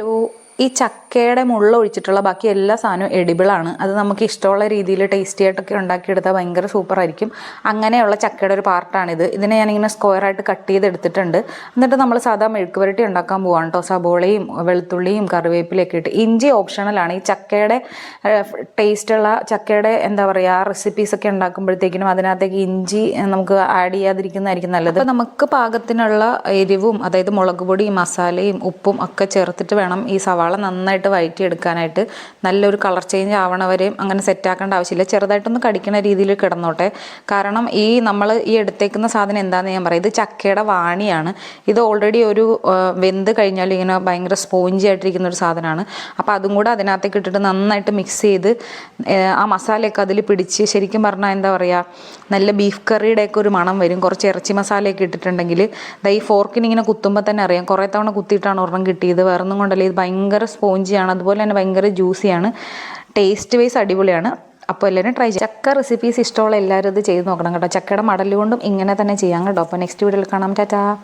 ഒരു ഈ ചക്കയുടെ മുള്ള ഒഴിച്ചിട്ടുള്ള ബാക്കി എല്ലാ സാധനവും ആണ്. അത് നമുക്ക് ഇഷ്ടമുള്ള രീതിയിൽ ടേസ്റ്റി ആയിട്ടൊക്കെ ഉണ്ടാക്കിയെടുത്താൽ ഭയങ്കര സൂപ്പറായിരിക്കും അങ്ങനെയുള്ള ചക്കയുടെ ഒരു പാർട്ടാണിത് ഇതിനെ ഞാനിങ്ങനെ സ്ക്വയറായിട്ട് കട്ട് ചെയ്തെടുത്തിട്ടുണ്ട്. എന്നിട്ട് നമ്മൾ സാധാ മെഴുക്ക് പുരട്ടി ഉണ്ടാക്കാൻ പോവാണ് കേട്ടോ സബോളയും വെളുത്തുള്ളിയും കറിവേപ്പിലൊക്കെ ഇട്ട്. ഇഞ്ചി ഓപ്ഷണലാണ് ഈ ചക്കയുടെ ടേസ്റ്റുള്ള ചക്കയുടെ എന്താ പറയുക റെസിപ്പീസ് ഒക്കെ ഉണ്ടാക്കുമ്പോഴത്തേക്കിനും അതിനകത്തേക്ക് ഇഞ്ചി നമുക്ക് ആഡ് ചെയ്യാതിരിക്കുന്നതായിരിക്കും നല്ലത്. അപ്പോൾ നമുക്ക് പാകത്തിനുള്ള എരിവും അതായത് മുളക് പൊടിയും മസാലയും ഉപ്പും ഒക്കെ ചേർത്തിട്ട് വേണം ഈ സവാള നന്നായിട്ട് വഴറ്റിയെടുക്കാനായിട്ട് നല്ലൊരു കളർ ചേഞ്ച് ആവണവരെയും അങ്ങനെ സെറ്റാക്കേണ്ട ആവശ്യമില്ല. ചെറുതായിട്ടൊന്ന് കടിക്കുന്ന രീതിയിൽ കിടന്നോട്ടെ. കാരണം ഈ നമ്മൾ ഈ എടുത്തേക്കുന്ന സാധനം എന്താണെന്ന് ഞാൻ പറയാം. ഇത് ചക്കയുടെ വാണിയാണ്. ഇത് ഓൾറെഡി ഒരു വെന്ത് കഴിഞ്ഞാൽ ഇങ്ങനെ ഭയങ്കര സ്പോഞ്ചി ആയിട്ടിരിക്കുന്ന ഒരു സാധനമാണ്. അപ്പോൾ അതും കൂടെ അതിനകത്തേക്ക് ഇട്ടിട്ട് നന്നായിട്ട് മിക്സ് ചെയ്ത് ആ മസാലയൊക്കെ അതിൽ പിടിച്ച് ശരിക്കും പറഞ്ഞാൽ എന്താ പറയുക നല്ല ബീഫ് കറിയുടെയൊക്കെ ഒരു മണം വരും. കുറച്ച് ഇറച്ചി മസാലയൊക്കെ ഇട്ടിട്ടുണ്ടെങ്കിൽ ദൈ ഫോർക്കിന് ഇങ്ങനെ കുത്തുമ്പോൾ തന്നെ അറിയാം. കുറേ തവണ കുത്തിയിട്ടാണ് ഒരെണ്ണം കിട്ടിയത്. വേറെ കൊണ്ടല്ലേ കൊണ്ടല്ല. ഇത് ഭയങ്കര സ്പോഞ്ചിയാണ് അതുപോലെ തന്നെ ഭയങ്കര ജ്യൂസിയാണ്. ടേസ്റ്റ് വൈസ് അടിപൊളിയാണ്. അപ്പോൾ എല്ലാവരും ട്രൈ ചെയ്യാം. ചക്ക റെസിപ്പീസ് ഇഷ്ടമുള്ള എല്ലാവരും ഇത് ചെയ്ത് നോക്കണം കേട്ടോ. ചക്കയുടെ മടലുകൊണ്ടും ഇങ്ങനെ തന്നെ ചെയ്യാം കേട്ടോ. അപ്പോൾ നെക്സ്റ്റ് വീഡിയോയിൽ കാണാം. ടാറ്റാ.